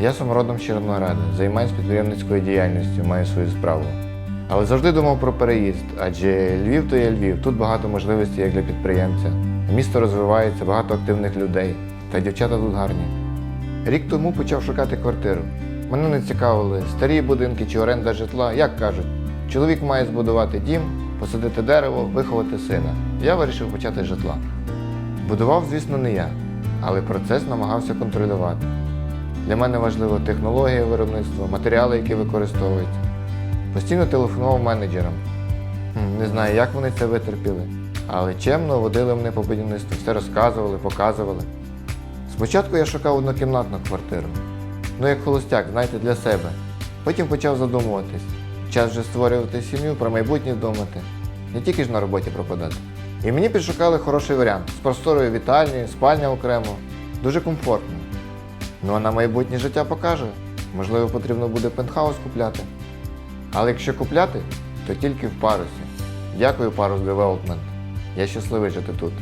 Я сам родом з Чорноради, займаюся підприємницькою діяльністю, маю свою справу. Але завжди думав про переїзд, адже Львів то є Львів, тут багато можливостей як для підприємця. Місто розвивається, багато активних людей, та дівчата тут гарні. Рік тому почав шукати квартиру. Мене не цікавили старі будинки чи оренда житла, як кажуть, чоловік має збудувати дім, посадити дерево, виховати сина. Я вирішив почати житла. Будував, звісно, не я, але процес намагався контролювати. Для мене важлива технологія виробництва, матеріали, які використовуються. Постійно телефонував менеджерам. Не знаю, як вони це витерпіли, але чемно водили мене по будівництву, все розказували, показували. Спочатку я шукав однокімнатну квартиру. Ну, як холостяк, знаєте, для себе. Потім почав задумуватись. Час вже створювати сім'ю, про майбутнє думати. Не тільки ж на роботі пропадати. І мені підшукали хороший варіант з просторою вітальні, спальня окремо. Дуже комфортно. Ну а на майбутнє життя покаже. Можливо, потрібно буде пентхаус купляти. Але якщо купляти, то тільки в парусі. Дякую, Парус Девелопмент. Я щасливий жити тут.